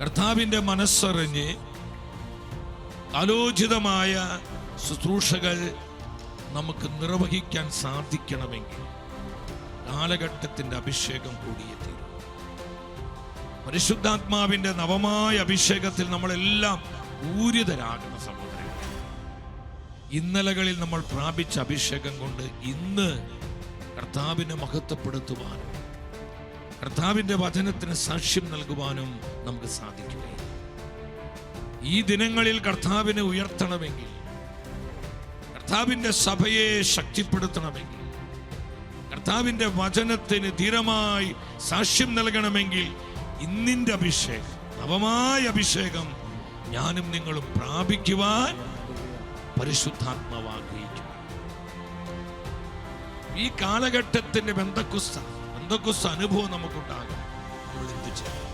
കർത്താവിന്റെ മനസ്സറിഞ്ഞ് ആലോചിതമായ ശുശ്രൂഷകൾ നമുക്ക് നിർവഹിക്കാൻ സാധിക്കണമെങ്കിൽ കാലഘട്ടത്തിന്റെ അഭിഷേകം കൂടിയേ തീരും. പരിശുദ്ധാത്മാവിന്റെ നവമായ അഭിഷേകത്തിൽ നമ്മളെല്ലാം ഊരിതരാകുന്ന സഹോദരങ്ങൾ ഇന്നലകളിൽ നമ്മൾ പ്രാപിച്ച അഭിഷേകം കൊണ്ട് ഇന്ന് കർത്താവിനെ മഹത്വപ്പെടുത്തുവാനും കർത്താവിന്റെ വചനത്തിന് സാക്ഷ്യം നൽകുവാനും നമുക്ക് സാധിക്കട്ടെ. ഈ ദിനങ്ങളിൽ കർത്താവിനെ ഉയർത്തണമെങ്കിൽ കർത്താവിന്റെ സഭയെ ശക്തിപ്പെടുത്തണമെങ്കിൽ കർത്താവിന്റെ വചനത്തിന് ധീരമായി സാക്ഷ്യം നൽകണമെങ്കിൽ ഇന്നിന്റെ അഭിഷേകം നവമായ അഭിഷേകം ഞാനും നിങ്ങളും പ്രാപിക്കുവാൻ പരിശുദ്ധാത്മാവ് ഈ കാലഘട്ടത്തിന്റെ ബന്ധക്കുസ്ത ബന്ധക്കുസ്ത അനുഭവം നമുക്കുണ്ടാകും. നമ്മൾ എന്ത് ചെയ്യും?